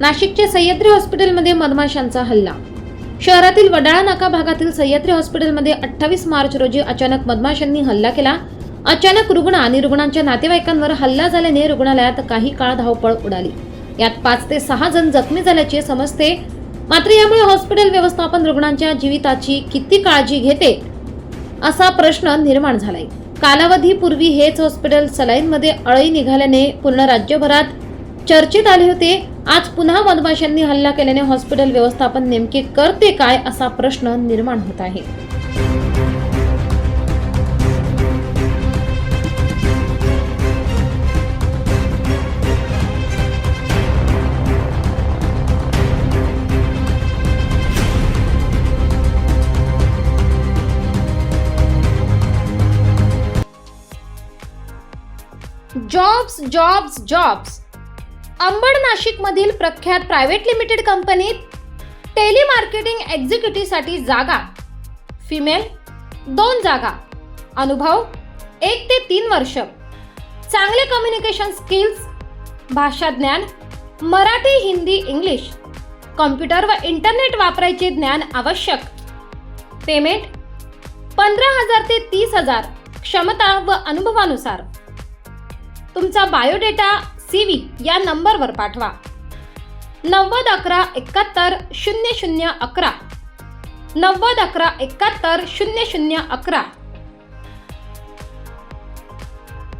नाशिकच्या सह्याद्री हॉस्पिटलमध्ये मधमाशांचा हल्ला. शहरातील वडाळा नाका भागातील सह्याद्री हॉस्पिटलमध्ये अठ्ठावीस मार्च रोजी अचानक मधमाशांनी हल्ला केला. अचानक रुग्ण आणि रुग्णांच्या नातेवाईकांवर हल्ला झाल्याने रुग्णालयात काही काळ धावपळ उडाली. यात पाच ते सहा जण जखमी झाल्याचे समजते. मात्र यामुळे हॉस्पिटल व्यवस्थापन रुग्णांच्या जीविताची किती काळजी घेते असा प्रश्न निर्माण झालाय. कालावधीपूर्वी हेच हॉस्पिटल सलाईनमध्ये अळई निघाल्याने पूर्ण राज्यभरात चर्चेत आले होते. आज पुन्हा मधमाशांनी हल्ला केल्याने हॉस्पिटल व्यवस्थापन नेमके करते काय असा प्रश्न निर्माण होत आहे. जॉब्स जॉब्स जॉब्स अंबड नाशिकमधील प्रख्यात प्रायव्हेट लिमिटेड कंपनीत टेलिमार्केटिंग एक्झिक्युटिव्हसाठी जागा. फिमेल दोन जागा. अनुभव एक ते तीन वर्ष. चांगले कम्युनिकेशन स्किल्स भाषा ज्ञान मराठी हिंदी इंग्लिश. कॉम्प्युटर व इंटरनेट वापरायचे ज्ञान आवश्यक. पेमेंट पंधरा हजार ते तीस हजार. क्षमता व अनुभवानुसार. तुमचा बायोडेटा सी व्ही या नंबरवर पाठवा. नव्वद अकरा एकाहत्तर शून्य शून्य अकरा. नव्वद अकरा एकाहत्तर शून्य शून्य अकरा.